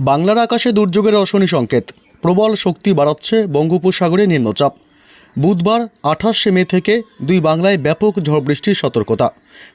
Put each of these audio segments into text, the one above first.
বাংলার আকাশে দুর্যোগের অশনি সংকেত। প্রবল শক্তি বাড়াচ্ছে বঙ্গোপসাগরে নিম্নচাপ। বুধবার আঠাশে মে থেকে দুই বাংলায় ব্যাপক ঝড় বৃষ্টির সতর্কতা।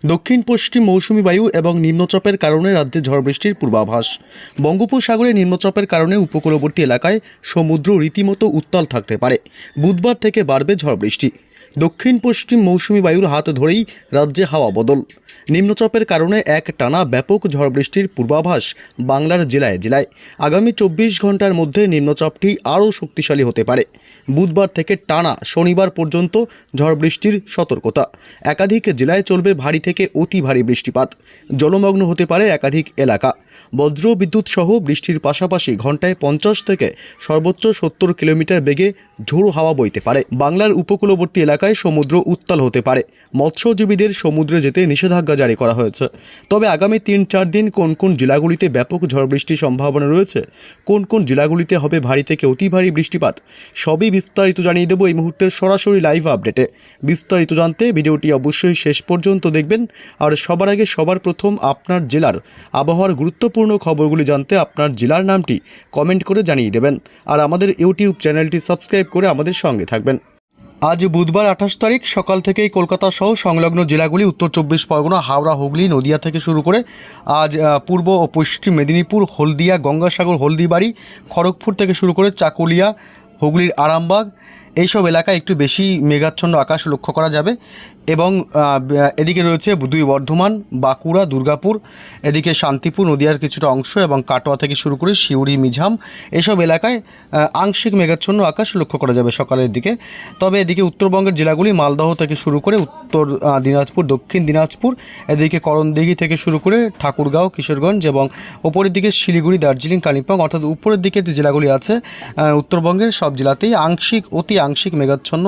দক্ষিণ পশ্চিম মৌসুমি বায়ু এবং নিম্নচাপের কারণে রাজ্যে ঝড় বৃষ্টির পূর্বাভাস। বঙ্গোপসাগরে নিম্নচাপের কারণে উপকূলবর্তী এলাকায় সমুদ্র রীতিমতো উত্তাল থাকতে পারে। বুধবার থেকে বাড়বে ঝড় বৃষ্টি। দক্ষিণ পশ্চিম মৌসুমি বায়ুর হাত ধরেই রাজ্যে হাওয়া বদল। নিম্নচাপের কারণে এক টানা ব্যাপক ঝড় বৃষ্টির পূর্বাভাস বাংলার জেলায় জেলায়। আগামী চব্বিশ ঘণ্টার মধ্যে নিম্নচাপটি আরও শক্তিশালী হতে পারে। বুধবার থেকে টানা শনিবার পর্যন্ত ঝড় বৃষ্টির সতর্কতা। একাধিক জেলায় চলবে ভারী থেকে অতি ভারী বৃষ্টিপাত। জলমগ্ন হতে পারে একাধিক এলাকা। বজ্র বিদ্যুৎ সহ বৃষ্টির পাশাপাশি ঘন্টায় পঞ্চাশ থেকে সর্বোচ্চ সত্তর কিলোমিটার বেগে ঝোড়ো হাওয়া বইতে পারে। বাংলার উপকূলবর্তী এলাকায় সমুদ্র উত্তাল হতে পারে। মৎস্যজীবীদের সমুদ্রে যেতে নিষেধাজ্ঞা জারি করা হয়েছে। তবে আগামী তিন চার দিন কোন কোন জেলাগুলিতে ব্যাপক ঝড় বৃষ্টির সম্ভাবনা রয়েছে, কোন কোন জেলাগুলিতে হবে ভারী থেকে অতি ভারী বৃষ্টিপাত, সবই বিস্তারিত জানিয়ে দেবো এই মুহূর্তের সরাসরি লাইভ আপডেটে। বিস্তারিত জানতে ভিডিওটি অবশ্যই শেষ পর্যন্ত দেখবেন। আর সবার আগে সবার প্রথম আপনার জেলার আবহাওয়ার গুরুত্বপূর্ণ খবরগুলি জানতে আপনার জেলার নামটি কমেন্ট করে জানিয়ে দেবেন। আর আমাদের ইউটিউব চ্যানেলটি সাবস্ক্রাইব করে আমাদের সঙ্গে থাকবেন। আজ বুধবার আঠাশ তারিখ সকাল থেকেই কলকাতা সহ সংলগ্ন জেলাগুলি উত্তর চব্বিশ পরগনা, হাওড়া, হুগলি, নদিয়া থেকে শুরু করে আজ পূর্ব ও পশ্চিম মেদিনীপুর, হলদিয়া, গঙ্গাসাগর, হলদিবাড়ি, খড়গপুর থেকে শুরু করে চাকুলিয়া, হুগলির আরামবাগ এইসব এলাকায় একটু বেশি মেঘাচ্ছন্ন আকাশ লক্ষ্য করা যাবে এবং এদিকে রয়েছে দুই বর্ধমান, বাঁকুড়া, দুর্গাপুর, এদিকে শান্তিপুর, নদিয়ার কিছুটা অংশ এবং কাটোয়া থেকে শুরু করে শিউরি মিঝাম এসব এলাকায় আংশিক মেঘাচ্ছন্ন আকাশ লক্ষ্য করা যাবে সকালের দিকে। তবে এদিকে উত্তরবঙ্গের জেলাগুলি মালদহ থেকে শুরু করে উত্তর দিনাজপুর, দক্ষিণ দিনাজপুর, এদিকে করণদিঘি থেকে শুরু করে ঠাকুরগাঁও, কিশোরগঞ্জ এবং ওপরের দিকে শিলিগুড়ি, দার্জিলিং, কালিম্পং, অর্থাৎ উপরের দিকে যে জেলাগুলি আছে উত্তরবঙ্গের সব জেলাতেই আংশিক অতি আংশিক মেঘাচ্ছন্ন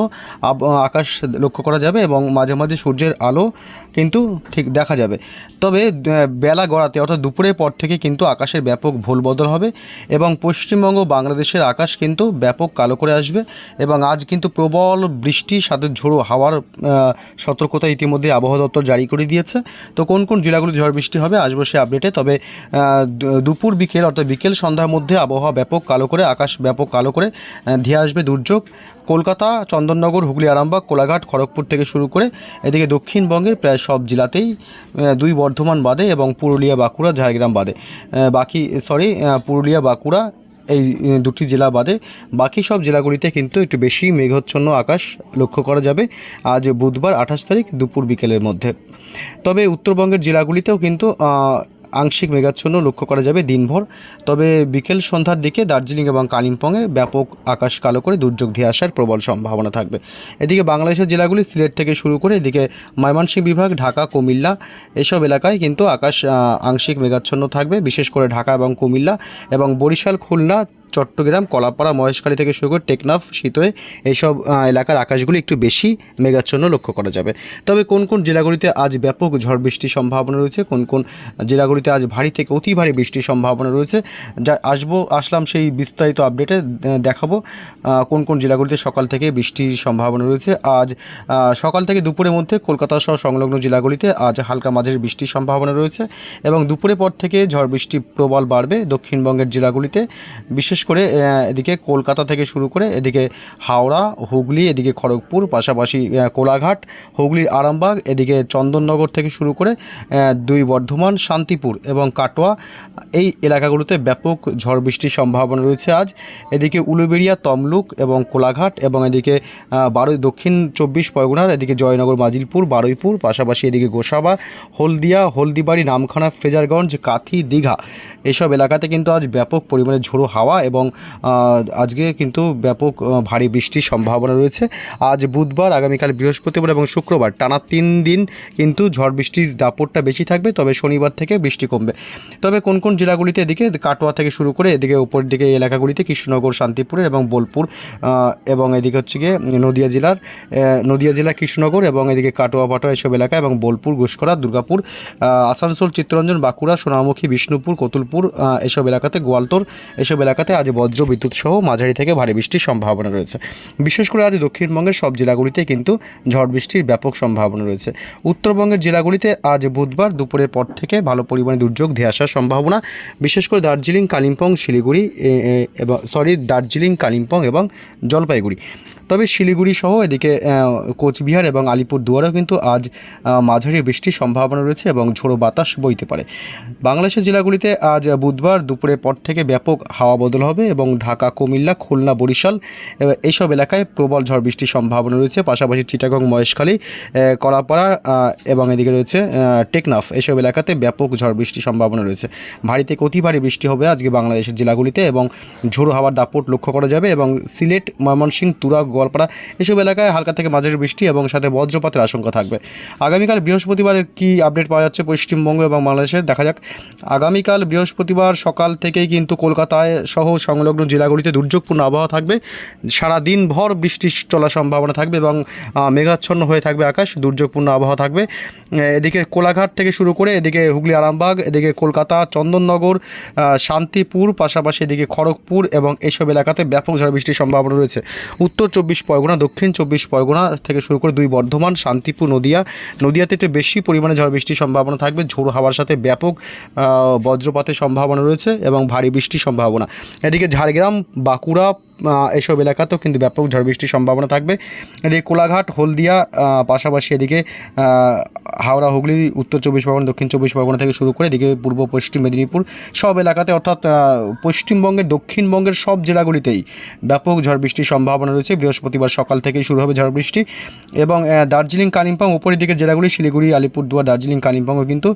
আকাশ লক্ষ্য করা যাবে এবং মাঝে মাঝে সূর্যের আলো কিন্তু ঠিক দেখা যাবে। তবে বেলা গড়াতে অর্থাৎ দুপুরের পর থেকে কিন্তু আকাশের ব্যাপক ভুল বদল হবে এবং পশ্চিমবঙ্গ বাংলাদেশের আকাশ কিন্তু ব্যাপক কালো করে আসবে এবং আজ কিন্তু প্রবল বৃষ্টি সাথে ঝোড়ো হাওয়ার সতর্কতা ইতিমধ্যে আবহাওয়া দপ্তর জারি করে দিয়েছে। তো কোন কোন জেলাগুলি ঝড় বৃষ্টি হবে আসব সে আপডেটে, তবে দুপুর বিকেল অর্থাৎ বিকেল সন্ধ্যার মধ্যে আবহাওয়া ব্যাপক কালো করে, আকাশ ব্যাপক কালো করে ধেয়ে আসবে দুর্যোগ। কলকাতা, চন্দননগর, হুগলি, আরামবাগ, কোলাঘাট, খড়গপুর থেকে শুরু করে এদিকে দক্ষিণবঙ্গের প্রায় সব জেলাতেই দুই বর্ধমান বাদে এবং পুরুলিয়া বাঁকুড়া ঝাড়গ্রাম বাদে। বাকি সরি পুরুলিয়া বাঁকুড়া এই দুটি জেলা বাদে। বাকি সব জেলাগুলিতে কিন্তু একটু বেশি মেঘাচ্ছন্ন আকাশ লক্ষ্য করা যাবে আজ বুধবার আঠাশ তারিখ দুপুর বিকেলের মধ্যে। তবে উত্তরবঙ্গের জেলাগুলিতেও কিন্তু আংশিক মেঘাচ্ছন্ন লক্ষ্য করা যাবে দিনভর। তবে বিকেল সন্ধ্যার দিকে দার্জিলিং এবং কালিম্পংয়ে ব্যাপক আকাশ কালো করে দুর্যোগ ধেয়ে আসার প্রবল সম্ভাবনা থাকবে। এদিকে বাংলাদেশের জেলাগুলি সিলেট থেকে শুরু করে এদিকে ময়মনসিংহ বিভাগ, ঢাকা, কুমিল্লা এসব এলাকায় কিন্তু আকাশ আংশিক মেঘাচ্ছন্ন থাকবে। বিশেষ করে ঢাকা এবং কুমিল্লা এবং বরিশাল, খুলনা চট্টগ্রাম, কলাপাড়া, মহেশখালী থেকে শুরু করে টেকনাফ, শীতয়ে এইসব এলাকার আকাশগুলি একটু বেশি মেঘাচ্ছন্ন লক্ষ্য করা যাবে। তবে কোন কোন জেলাগুলিতে আজ ব্যাপক ঝড় বৃষ্টির সম্ভাবনা রয়েছে? কোন কোন জেলাগুলিতে আজ ভারী থেকে অতি ভারী বৃষ্টির সম্ভাবনা রয়েছে? যা, আসব, আসলাম সেই বিস্তারিত আপডেটে দেখাবো কোন কোন জেলাগুলিতে সকাল থেকে বৃষ্টির সম্ভাবনা রয়েছে? আজ সকাল থেকে দুপুরের মধ্যে কলকাতা সহ সংলগ্ন জেলাগুলিতে আজ হালকা মাঝারি বৃষ্টির সম্ভাবনা রয়েছে এবং দুপুরের পর থেকে ঝড় বৃষ্টি প্রবল বাড়বে। দক্ষিণবঙ্গের জেলাগুলিতে, বিশেষ করে এদিকে কলকাতা থেকে শুরু করে এদিকে হাওড়া, হুগলি, এদিকে খড়গপুর, পাশাপাশি কোলাঘাট, হুগলির আরামবাগ, এদিকে চন্দননগর থেকে শুরু করে দুই বর্ধমান, শান্তিপুর এবং কাটোয়া, এই এলাকাগুলোতে ব্যাপক ঝড় বৃষ্টির সম্ভাবনা রয়েছে আজ। এদিকে উলুবেড়িয়া, তমলুক এবং কোলাঘাট এবং এদিকে বারোই, দক্ষিণ চব্বিশ পরগনার এদিকে জয়নগর, মাজিলপুর, বারুইপুর, পাশাপাশি এদিকে গোসাবা, হলদিয়া, হলদিবাড়ি, নামখানা ফ্রেজারগঞ্জ কাথি, দীঘা, এসব এলাকাতে কিন্তু আজ ব্যাপক পরিমাণে ঝোড়ো হাওয়া এবং আজকে কিন্তু ব্যাপক ভারী বৃষ্টির সম্ভাবনা রয়েছে। আজ বুধবার, আগামীকাল বৃহস্পতিবার এবং শুক্রবার টানা তিন দিন কিন্তু ঝড় বৃষ্টির দাপটটা বেশি থাকবে। তবে শনিবার থেকে বৃষ্টি কমবে। তবে কোন কোন জেলাগুলিতে এদিকে কাটোয়া থেকে শুরু করে এদিকে উপর দিকে এলাকাগুলিতে কৃষ্ণনগর শান্তিপুরের এবং বোলপুর এবং এদিকে হচ্ছে গিয়ে নদিয়া জেলার নদিয়া জেলা কৃষ্ণনগর এবং এদিকে কাটোয়া পাটোয়া এসব এলাকা এবং বোলপুর ঘুষকরা দুর্গাপুর আসানসোল, চিত্তরঞ্জন, বাঁকুড়া, সোনামুখী, বিষ্ণুপুর, কতুলপুর এসব এলাকাতে গোয়ালতোর এসব এলাকাতে আজ বজ্র বিদ্যুৎ সহ মাঝারি থেকে ভারী বৃষ্টির সম্ভাবনা রয়েছে। বিশেষ করে আজ দক্ষিণবঙ্গের সব জেলাগুলিতে কিন্তু ঝড় বৃষ্টির ব্যাপক সম্ভাবনা রয়েছে। উত্তরবঙ্গের জেলাগুলিতে আজ বুধবার দুপুরের পর থেকে ভালো পরিমাণে দুর্যোগ ধেয়ে আসার সম্ভাবনা। বিশেষ করে দার্জিলিং, কালিম্পং, শিলিগুড়ি এবং সরি দার্জিলিং, কালিম্পং এবং জলপাইগুড়ি। তবে শিলিগুড়ি সহ এদিকে কোচবিহার এবং আলিপুর দুয়ারেও কিন্তু আজ মাঝারি বৃষ্টির সম্ভাবনা রয়েছে এবং ঝোড়ো বাতাস বইতে পারে। বাংলাদেশের জেলাগুলিতে আজ বুধবার দুপুরের পর থেকে ব্যাপক হাওয়া বদল হবে এবং ঢাকা, কুমিল্লা, খুলনা, বরিশাল এইসব এলাকায় প্রবল ঝড় বৃষ্টির সম্ভাবনা রয়েছে। পাশাপাশি চিটাগং, মহেশখালী কলাপাড়া এবং এদিকে রয়েছে টেকনাফ, এসব এলাকাতে ব্যাপক ঝড় বৃষ্টির সম্ভাবনা রয়েছে। ভারী থেকে অতি ভারী বৃষ্টি হবে আজকে বাংলাদেশের জেলাগুলিতে এবং ঝোড়ো হাওয়ার দাপট লক্ষ্য করা যাবে এবং সিলেট, ময়মনসিংহ তুরা গোয়ালপাড়া এসব এলাকায় হালকা থেকে মাঝারি বৃষ্টি এবং সাথে বজ্রপাতের আশঙ্কা থাকবে। আগামীকাল বৃহস্পতিবারের কি আপডেট পাওয়া যাচ্ছে পশ্চিমবঙ্গ এবং বাংলাদেশের দেখা যাক। আগামীকাল বৃহস্পতিবার সকাল থেকেই কিন্তু কলকাতায় সহ সংলগ্ন জেলাগুলিতে দুর্যোগপূর্ণ আবহাওয়া থাকবে। সারা দিন ভর বৃষ্টি চলার সম্ভাবনা থাকবে এবং মেঘাচ্ছন্ন হয়ে থাকবে আকাশ। দুর্যোগপূর্ণ আবহাওয়া থাকবে। এদিকে কোলাঘাট থেকে শুরু করে এদিকে হুগলি, আরামবাগ, এদিকে কলকাতা, চন্দননগর শান্তিপুর, পাশাপাশি এদিকে খড়গপুর এবং এসব এলাকাতে ব্যাপক ঝড় বৃষ্টির সম্ভাবনা রয়েছে। উত্তর চব্বিশ পরগনা, দক্ষিণ চব্বিশ পরগনা থেকে শুরু করে দুই বর্ধমান, শান্তিপুর, নদিয়া। নদিয়াতে একটু বেশি পরিমাণে ঝড় বৃষ্টির সম্ভাবনা থাকবে। ঝোড়ো হাওয়ার সাথে ব্যাপক বজ্রপাতের সম্ভাবনা রয়েছে এবং ভারী বৃষ্টির সম্ভাবনা। এদিকে ঝাড়গ্রাম, বাঁকুড়া এসব এলাকাতেও কিন্তু ব্যাপক ঝড় বৃষ্টির সম্ভাবনা থাকবে। এদিকে কোলাঘাট, হলদিয়া পাশাপাশি এদিকে হাওড়া, হুগলি, উত্তর চব্বিশ পরগনা, দক্ষিণ চব্বিশ পরগনা থেকে শুরু করে এদিকে পূর্ব, পশ্চিম মেদিনীপুর সব এলাকাতে অর্থাৎ পশ্চিমবঙ্গের, দক্ষিণবঙ্গের সব জেলাগুলিতেই ব্যাপক ঝড় বৃষ্টির সম্ভাবনা রয়েছে। বৃহস্পতিবার সকাল থেকেই শুরু হবে ঝড় বৃষ্টি এবং দার্জিলিং, কালিম্পং উপরের দিকের জেলাগুলি শিলিগুড়ি, আলিপুরদুয়ার, দার্জিলিং, কালিম্পংও কিন্তু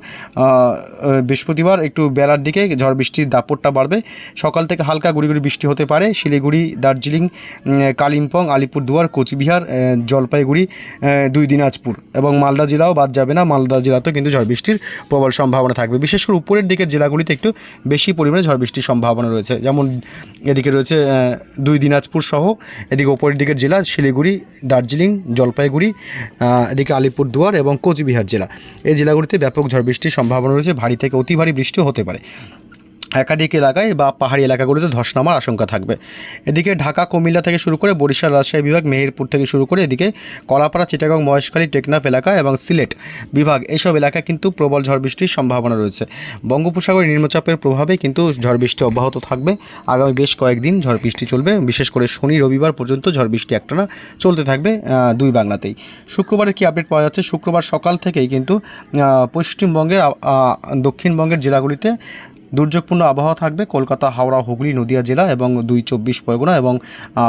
বৃহস্পতিবার একটু বেলার দিকে ঝড় বৃষ্টির দাপটটা বাড়বে। সকাল থেকে হালকা গুড়ি বৃষ্টি হতে পারে। শিলিগুড়ি দার্জিলিং কালিম্পং, আলিপুরদুয়ার, কোচবিহার জলপাইগুড়ি দুই দিনাজপুর এবং মালদা জেলাও বাদ যাবে না। মালদা জেলাতেও কিন্তু ঝড় বৃষ্টির প্রবল সম্ভাবনা থাকবে। বিশেষ করে উপরের দিকের জেলাগুলিতে একটু বেশি পরিমাণে ঝড় বৃষ্টির সম্ভাবনা রয়েছে। যেমন এদিকে রয়েছে দুই দিনাজপুর সহ এদিকে উপরের দিকের জেলা শিলিগুড়ি, দার্জিলিং, জলপাইগুড়ি এদিকে আলিপুরদুয়ার এবং কোচবিহার জেলা। এই জেলাগুলিতে ব্যাপক ঝড় বৃষ্টির সম্ভাবনা রয়েছে। ভারী থেকে অতি ভারী বৃষ্টিও হতে পারে। একাধিক এলাকায় বা পাহাড়ি এলাকাগুলিতে ধস নামার আশঙ্কা থাকবে। এদিকে ঢাকা, কুমিল্লা থেকে শুরু করে বরিশাল রাজশাহী বিভাগ, মেহেরপুর থেকে শুরু করে এদিকে কলাপাড়া, চিটাগং, মহেশখালী, টেকনাফ এলাকা এবং সিলেট বিভাগ এইসব এলাকায় কিন্তু প্রবল ঝড় বৃষ্টির সম্ভাবনা রয়েছে। বঙ্গোপসাগরে নিম্নচাপের প্রভাবে কিন্তু ঝড় বৃষ্টি অব্যাহত থাকবে। আগামী বেশ কয়েকদিন ঝড় বৃষ্টি চলবে। বিশেষ করে শনি, রবিবার পর্যন্ত ঝড় বৃষ্টি একটানা চলতে থাকবে দুই বাংলাতেই। শুক্রবারে কি আপডেট পাওয়া যাচ্ছে? শুক্রবার সকাল থেকেই কিন্তু পশ্চিমবঙ্গের দক্ষিণবঙ্গের জেলাগুলিতে দুর্যোগপূর্ণ আবহাওয়া থাকবে। কলকাতা, হাওড়া, হুগলি, নদিয়া জেলা এবং দুই চব্বিশ পরগনা এবং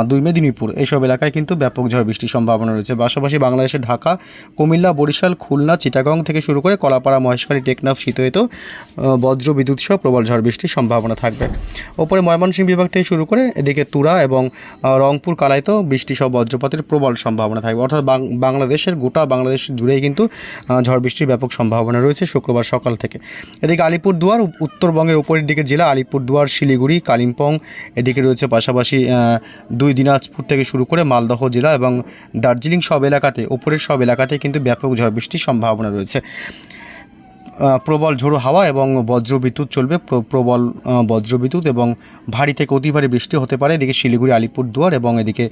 দুই মেদিনীপুর। এইসব এলাকায় কিন্তু ব্যাপক ঝড় বৃষ্টির সম্ভাবনা রয়েছে। পাশাপাশি বাংলাদেশের ঢাকা, কুমিল্লা, বরিশাল, খুলনা, চিটাগং থেকে শুরু করে কলাপাড়া, মহেশখালী, টেকনাফ শীতয়েতেও বজ্র, বিদ্যুৎ সহ প্রবল ঝড় বৃষ্টির সম্ভাবনা থাকবে। ওপরে ময়মনসিংহ বিভাগ থেকে শুরু করে এদিকে তুরা এবং রংপুর কালাইতেও বৃষ্টি সহ বজ্রপাতের প্রবল সম্ভাবনা থাকবে। অর্থাৎ বাংলাদেশের গোটা বাংলাদেশ জুড়েই কিন্তু ঝড় বৃষ্টির ব্যাপক সম্ভাবনা রয়েছে শুক্রবার সকাল থেকে। এদিকে আলিপুরদুয়ার উ- উত্তরবঙ্গের উপরের দিকে জেলা আলিপুরদুয়ার শিলিগুড়ি, কালিম্পং, এদিকে রয়েছে পাশাপাশি দুই দিনাজপুর থেকে শুরু করে মালদহ জেলা এবং দার্জিলিং সব এলাকাতে উপরের সব এলাকাতে কিন্তু ব্যাপক ঝড় বৃষ্টির সম্ভাবনা রয়েছে। প্রবল ঝোড়ো হাওয়া এবং বজ্রবিদ্যুৎ চলবে, প্র- প্রবল বজ্রবিদ্যুৎ এবং ভারী থেকে অতি ভারী বৃষ্টি হতে পারে। এদিকে শিলিগুড়ি আলিপুরদুয়ার এবং এদিকে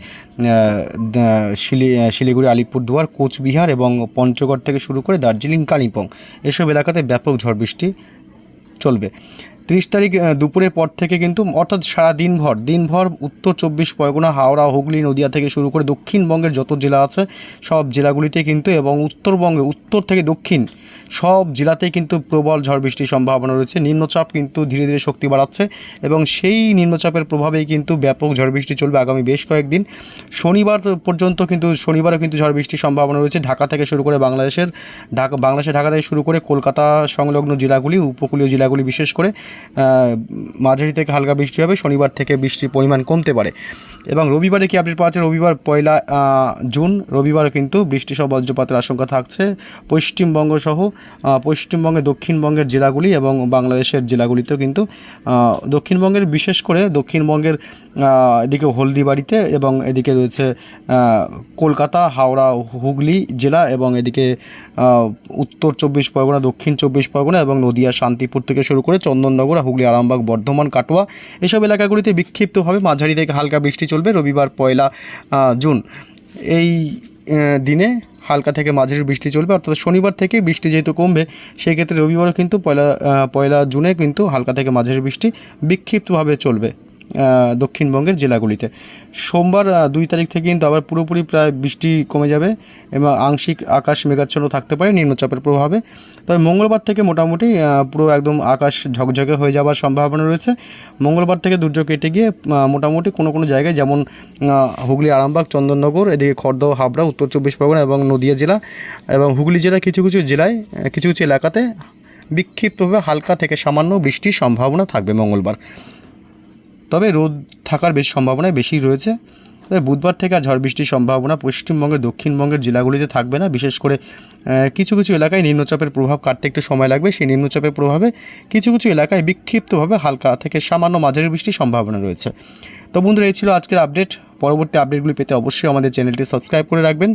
শিলি শিলিগুড়ি আলিপুরদুয়ার কোচবিহার এবং পঞ্চগড় থেকে শুরু করে দার্জিলিং, কালিম্পং, এসব এলাকাতে ব্যাপক ঝড় বৃষ্টি চলবে। তিরিশ তারিখ দুপুরের পর থেকে কিন্তু, অর্থাৎ সারা দিনভর দিনভর উত্তর চব্বিশ পরগনা, হাওড়া, হুগলি, নদিয়া থেকে শুরু করে দক্ষিণবঙ্গের যত জেলা আছে, সব জেলাগুলিতে কিন্তু এবং উত্তরবঙ্গে, উত্তর থেকে দক্ষিণ সব জেলাতেই কিন্তু প্রবল ঝড় বৃষ্টির সম্ভাবনা রয়েছে। নিম্নচাপ কিন্তু ধীরে ধীরে শক্তি বাড়াচ্ছে এবং সেই নিম্নচাপের প্রভাবেই কিন্তু ব্যাপক ঝড় বৃষ্টি চলবে আগামী বেশ কয়েকদিন। শনিবার পর্যন্ত কিন্তু, শনিবারও কিন্তু ঝড় বৃষ্টির সম্ভাবনা রয়েছে। ঢাকা থেকে শুরু করে বাংলাদেশের, ঢাকা বাংলাদেশের ঢাকা থেকে শুরু করে কলকাতা সংলগ্ন জেলাগুলি, উপকূলীয় জেলাগুলি বিশেষ করে মাঝারি থেকে হালকা বৃষ্টি হবে। শনিবার থেকে বৃষ্টির পরিমাণ কমতে পারে। এবং রবিবারে কি আপডেট পাওয়া যাচ্ছে? রবিবার পয়লা জুন। রবিবার কিন্তু বৃষ্টি সহ বজ্রপাতের আশঙ্কা থাকছে পশ্চিমবঙ্গ সহ আহ, পশ্চিমবঙ্গের দক্ষিণবঙ্গের জেলাগুলি এবং বাংলাদেশের জেলাগুলিতেও কিন্তু দক্ষিণবঙ্গের বিশেষ করে দক্ষিণবঙ্গের এদিকে হলদিবাড়িতে এবং এদিকে রয়েছে কলকাতা হাওড়া হুগলি জেলা এবং এদিকে উত্তর চব্বিশ পরগনা দক্ষিণ চব্বিশ পরগনা এবং নদিয়া শান্তিপুর থেকে শুরু করে চন্দননগর হুগলি আরামবাগ বর্ধমান কাটোয়া এসব এলাকাগুলিতে বিক্ষিপ্তভাবে মাঝারি থেকে হালকা বৃষ্টি চলবে রবিবার পয়লা জুন। এই দিনে হালকা থেকে মাঝের বৃষ্টি চলবে, অর্থাৎ শনিবার থেকে বৃষ্টি যেহেতু কমবে সেই ক্ষেত্রে রবিবারও কিন্তু পয়লা পয়লা জুনে কিন্তু হালকা থেকে মাঝের বৃষ্টি বিক্ষিপ্তভাবে চলবে। দক্ষিণবঙ্গের জেলাগুলিতে। সোমবার দুই তারিখ থেকে কিন্তু আবার পুরোপুরি প্রায় বৃষ্টি কমে যাবে এবং আংশিক আকাশ মেঘাচ্ছন্ন থাকতে পারে নিম্নচাপের প্রভাবে। তবে মঙ্গলবার থেকে মোটামুটি পুরো একদম আকাশ ঝকঝকে হয়ে যাওয়ার সম্ভাবনা রয়েছে। মঙ্গলবার থেকে দুর্যোগ কেটে গিয়ে মোটামুটি কোনো কোনো জায়গায় যেমন হুগলি, আরামবাগ, চন্দননগর, এদিকে খড়দহ হাবড়া, উত্তর চব্বিশ পরগনা এবং নদিয়া জেলা এবং হুগলি জেলার কিছু কিছু জেলায় কিছু কিছু এলাকাতে বিক্ষিপ্তভাবে হালকা থেকে সামান্য বৃষ্টির সম্ভাবনা থাকবে মঙ্গলবার। তবে রোদ থাকার বেশ সম্ভাবনাই বেশি রয়েছে। তবে বুধবার থেকে আর ঝড় বৃষ্টির সম্ভাবনা পশ্চিমবঙ্গের, দক্ষিণবঙ্গের জেলাগুলিতে থাকবে না। বিশেষ করে কিছু কিছু এলাকায় নিম্নচাপের প্রভাব কাটতে একটু সময় লাগবে। সেই নিম্নচাপের প্রভাবে কিছু কিছু এলাকায় বিক্ষিপ্তভাবে হালকা থেকে সামান্য মাঝারি বৃষ্টির সম্ভাবনা রয়েছে। তো বন্ধুরা, এই ছিল আজকের আপডেট। পরবর্তী আপডেটগুলি পেতে অবশ্যই আমাদের চ্যানেলটি সাবস্ক্রাইব করে রাখবেন।